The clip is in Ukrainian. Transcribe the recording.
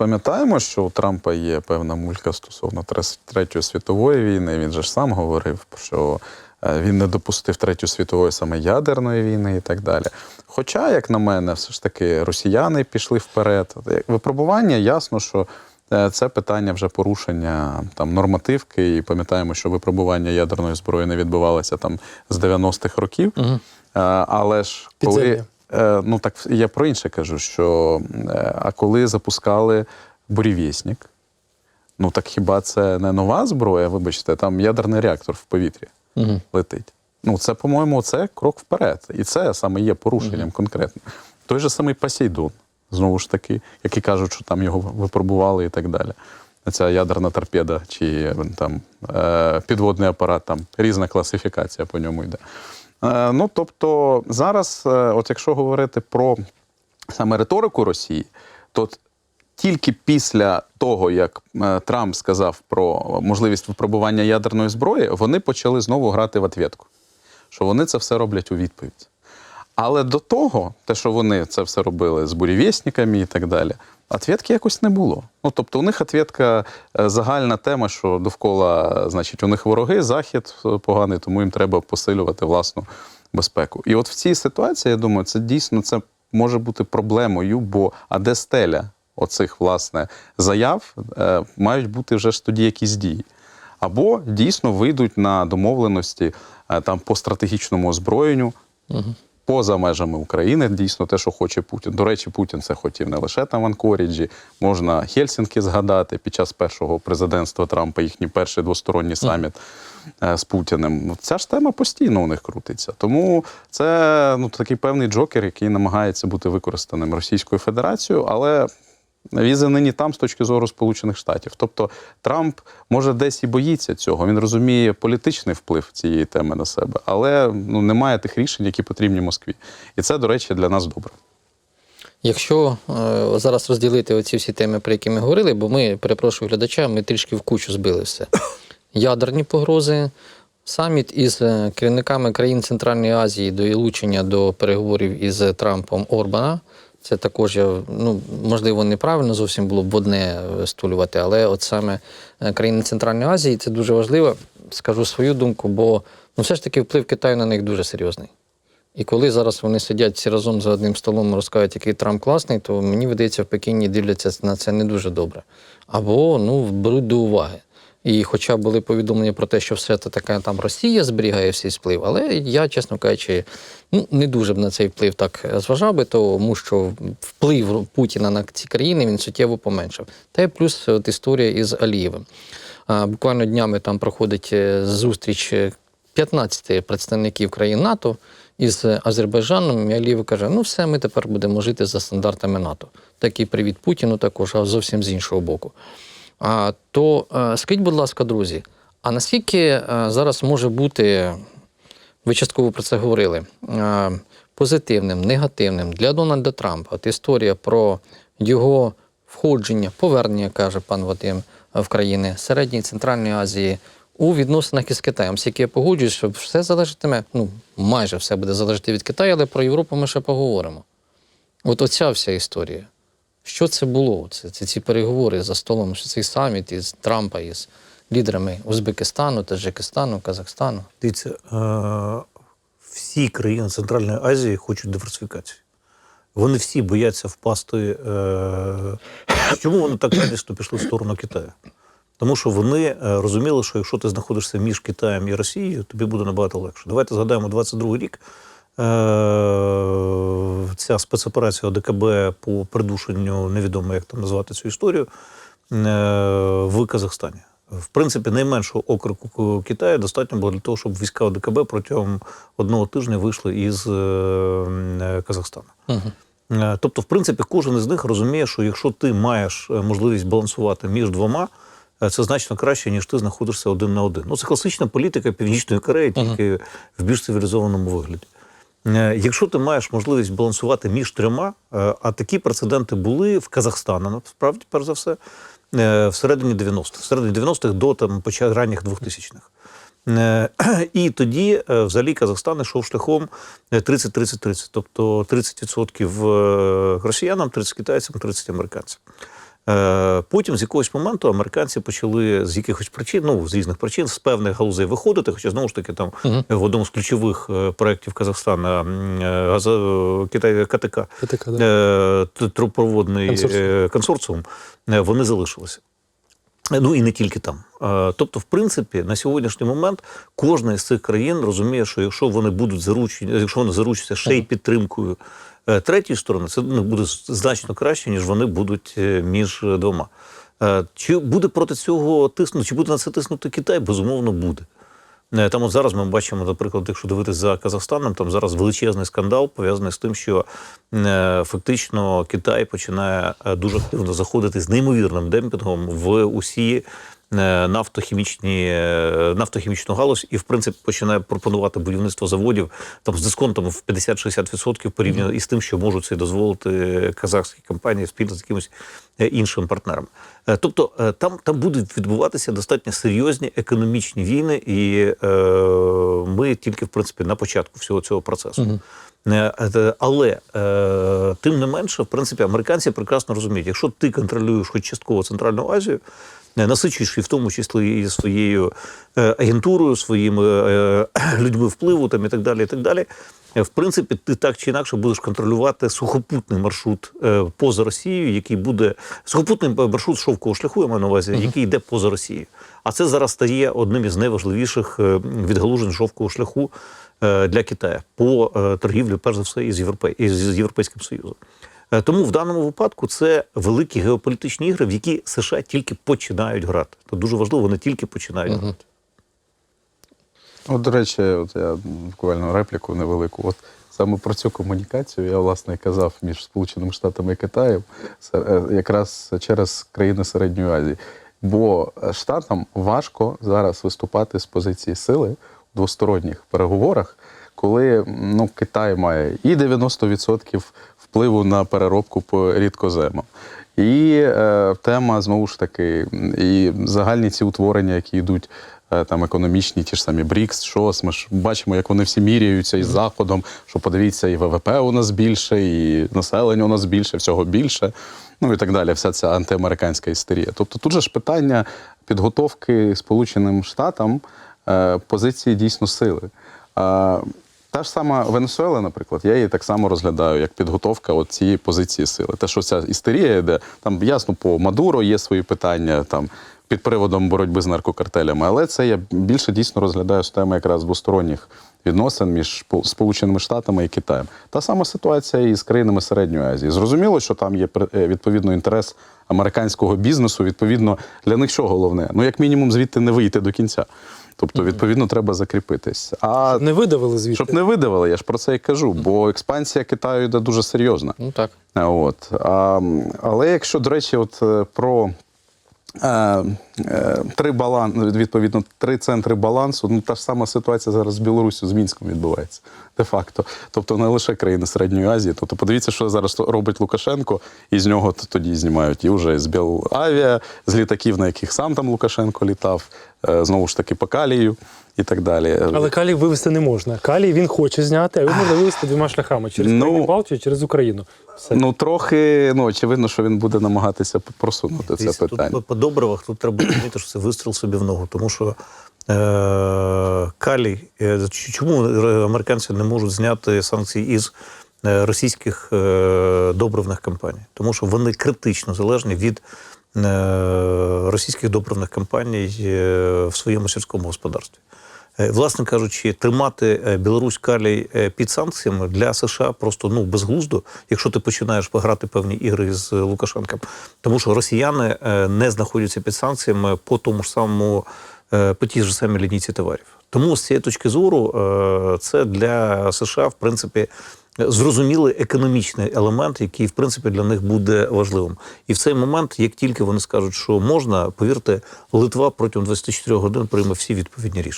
пам'ятаємо, що у Трампа є певна мулька стосовно Третьої світової війни. Він же ж сам говорив, що е, він не допустив Третьої світової саме ядерної війни і так далі. Хоча, як на мене, все ж таки росіяни пішли вперед. Випробування ясно, що е, це питання вже порушення там нормативки. І пам'ятаємо, що випробування ядерної зброї не відбувалося там з 90-х років. Угу. Але ж коли Підзем'я. Е, ну так я про інше кажу, що е, а коли запускали бурєвєснік, ну так хіба це не нова зброя? Вибачте, там ядерний реактор в повітрі Угу. летить. Ну, це, по-моєму, це крок вперед. І це саме є порушенням конкретно. Той же самий Посейдон, знову ж таки, які кажуть, що там його випробували і так далі. Ця ядерна торпеда чи е, там підводний апарат, там різна класифікація по ньому йде. Е, ну, тобто, зараз, е, от якщо говорити про саме риторику Росії, то тільки після того, як е, Трамп сказав про можливість випробування ядерної зброї, вони почали знову грати в ответку, що вони це все роблять у відповідь. Але до того, те, що вони це все робили з бурєвєсніками і так далі, ответки якось не було. Ну, тобто, у них ответка е, загальна тема, що довкола, значить, у них вороги, захід е, поганий, тому їм треба посилювати власну безпеку. І от в цій ситуації, я думаю, це дійсно це може бути проблемою, бо а де стеля оцих власне заяв е, мають бути вже ж тоді якісь дії. Або дійсно вийдуть на домовленості там по стратегічному озброєнню, поза межами України, дійсно те, що хоче Путін. До речі, Путін це хотів не лише там в Анкоріджі, можна Хельсінки згадати під час першого президентства Трампа, їхній перший двосторонній саміт е, з Путіним. Ну, Ця ж тема постійно у них крутиться. Тому це ну, такий певний джокер, який намагається бути використаним Російською Федерацією, але. Візи нині там з точки зору Сполучених Штатів. Тобто Трамп може десь і боїться цього. Він розуміє політичний вплив цієї теми на себе, але ну немає тих рішень, які потрібні Москві. І це, до речі, для нас добре. Якщо е, зараз розділити оці всі теми, про які ми говорили, бо ми, перепрошую глядача, ми трішки в кучу збили все. Ядерні погрози, саміт із е, керівниками країн Центральної Азії до ілучення до переговорів із Трампом Орбана. Це також я, ну, можливо, неправильно зовсім було б одне е, стулювати, але от саме е, країни Центральної Азії це дуже важливо. Скажу свою думку, бо ну, все ж таки вплив Китаю на них дуже серйозний. І коли зараз вони сидять всі разом за одним столом і розказують, який Трамп класний, то мені видається, в Пекіні дивляться на це не дуже добре. Або ну, беруть до уваги. І хоча були повідомлення про те, що все це таке там Росія зберігає всій вплив, але я, чесно кажучи, ну не дуже б на цей вплив так зважав би, тому що вплив Путіна на ці країни він суттєво поменшав. Та й плюс от історія із Алієвим. А, Буквально днями там проходить е, зустріч е, 15 представників країн НАТО із Азербайджаном. І Алієв каже: ну все, ми тепер будемо жити за стандартами НАТО. Такий привіт Путіну також, а зовсім з іншого боку. То е, скажіть, будь ласка, друзі, а наскільки е, зараз може бути, ви частково про це говорили, е, позитивним, негативним для Дональда Трампа от історія про його входження, повернення, каже пан Вадим, в країни Середньої Центральної Азії у відносинах із Китаєм. Скільки я погоджуюсь, що все залежатиме, ну майже все буде залежати від Китаю, але про Європу ми ще поговоримо. От оця вся історія. Що це було? Це, це ці переговори за столом, цей саміт із Трампа із лідерами Узбекистану, Таджикистану, Казахстану. Дивіться, е, всі країни Центральної Азії хочуть диверсифікації. Вони всі бояться впасти. Е, чому вони так радісно пішли в сторону Китаю? Тому що вони е, розуміли, що якщо ти знаходишся між Китаєм і Росією, тобі буде набагато легше. Давайте згадаємо 22 рік. Е, Ця спецоперація ОДКБ по придушенню, невідомо як там назвати цю історію, е, в Казахстані. В принципі, найменшого окрику Китаю достатньо було для того, щоб війська ОДКБ протягом одного тижня вийшли із е, Казахстану. Угу. Тобто, в принципі, кожен із них розуміє, що якщо ти маєш можливість балансувати між двома, це значно краще, ніж ти знаходишся один на один. Ну, це класична політика Північної Кореї, тільки в більш цивілізованому вигляді. Е, Якщо ти маєш можливість балансувати між трьома, е, а такі прецеденти були в Казахстані, насправді, перш за все, е, всередині 90-х, всередині 90-х до там, початку ранніх 2000-х. Е, І тоді взагалі Казахстан йшов шляхом е, 30-30-30, тобто 30% е, росіянам, 30 китайцям, 30 американцям. Е, Потім з якогось моменту американці почали з якихось причин, ну з різних причин, з певних галузей виходити. Хоча знову ж таки там в одному з ключових е, проєктів Казахстана е, Китай КТК, КТК, да. е, трубопроводний Консорціум. е, консорціум, е, вони залишилися. Ну і не тільки там. Е, Тобто, в принципі, на сьогоднішній момент кожна із цих країн розуміє, що якщо вони будуть заручені, якщо вони заручаться ще й підтримкою е, третьої сторони, це ну, буде значно краще, ніж вони будуть е, між двома. Чи буде проти цього тиснути, чи буде на це тиснути Китай? Безумовно, буде. Е, Там зараз ми бачимо, наприклад, якщо дивитися за Казахстаном, там зараз величезний скандал пов'язаний з тим, що е, фактично Китай починає е, дуже активно заходити з неймовірним демпінгом в усі нафтохімічні е, нафтохімічну галузь і в принципі починає пропонувати будівництво заводів там з дисконтом в 50-60% порівняно із тим, що можуть це дозволити казахські компанії спільно з якимось е, іншим партнером. Е, Тобто е, там, там будуть відбуватися достатньо серйозні економічні війни, і е, ми тільки в принципі на початку всього цього процесу. Е, е, Але е, тим не менше, в принципі, американці прекрасно розуміють, якщо ти контролюєш хоч частково Центральну Азію, е, насичуєш і в тому числі і своєю е, агентурою, своїми е, людьми впливу там, і так далі. І так далі. е, В принципі, ти так чи інакше будеш контролювати сухопутний маршрут е, поза Росією, який буде сухопутний маршрут шовкового шляху, я маю на увазі, який йде поза Росією. А це зараз стає одним із найважливіших е, відгалужень шовкового шляху е, для Китаю по е, торгівлі, перш за все, із, із Європейським Союзом. Е, Тому в даному випадку це великі геополітичні ігри, в які США тільки починають грати. Це дуже важливо, вони тільки починають грати. От, до речі, от я буквально репліку невелику. От саме про цю комунікацію я власне казав між Сполученими Штатами і Китаєм е, якраз через країни Середньої Азії. Бо Штатам важко зараз виступати з позиції сили у двосторонніх переговорах, коли ну, Китай має і 90% впливу на переробку по рідкоземам. І е, тема знову ж таки, і загальні ці утворення, які йдуть е, там економічні, ті ж самі БРІКС, ШОС. Ми ж бачимо, як вони всі міряються із Заходом, що подивіться, і ВВП у нас більше, і населення у нас більше, всього більше. Ну і так далі, вся ця антиамериканська істерія. Тобто тут же ж питання підготовки Сполученим Штатам е, позиції дійсно сили. Та ж сама Венесуела, наприклад, я її так само розглядаю як підготовка от цієї позиції сили. Те, що ця істерія йде, там ясно по Мадуро є свої питання там під приводом боротьби з наркокартелями, але це я більше дійсно розглядаю з теми якраз двосторонніх відносин між Спо- Сполученими Штатами і Китаєм. Та сама ситуація і з країнами Середньої Азії. Зрозуміло, що там є е, відповідно інтерес американського бізнесу. Відповідно, для них що головне? Ну, як мінімум, звідти не вийти до кінця. Тобто, відповідно, треба закріпитись. А Не видавили звідти. щоб не видавили, я ж про це і кажу, бо експансія Китаю йде дуже серйозна. Ну так. От. А, але якщо, до речі, от е, про е, е, три балан, відповідно, три центри балансу, ну та ж сама ситуація зараз з Білоруссю, з Мінськом відбувається. Де-факто. Тобто не лише країни Середньої Азії. Тобто, подивіться, що зараз робить Лукашенко, і з нього тоді знімають і вже з Білавіа, з літаків, на яких сам там Лукашенко літав, е, знову ж таки по Калію і так далі. Але калій вивезти не можна. Калій він хоче зняти, а його можна вивезти двома шляхами: через Ну, Балтію, через Україну. Все. Ну, трохи, ну, очевидно, що він буде намагатися просунути це питання. Тут по добривах тут треба розуміти, що це вистріл собі в ногу, тому що е, калій, е, чому американці не можуть зняти санкції із е, російських добривних компаній? Тому що вони критично залежні від російських добривних компаній в своєму сільському господарстві. Е, Власне кажучи, тримати е, Білорусь калій е, під санкціями для США просто ну безглуздо, якщо ти починаєш грати певні ігри з Лукашенком. Тому що росіяни не знаходяться під санкціями по тому ж самому по тій ж самій лінійці товарів. Тому з цієї точки зору це для США, в принципі, зрозумілий економічний елемент, який в принципі для них буде важливим. І в цей момент, як тільки вони скажуть, що можна, повірте, Литва протягом 24 годин прийме всі відповідні рішення.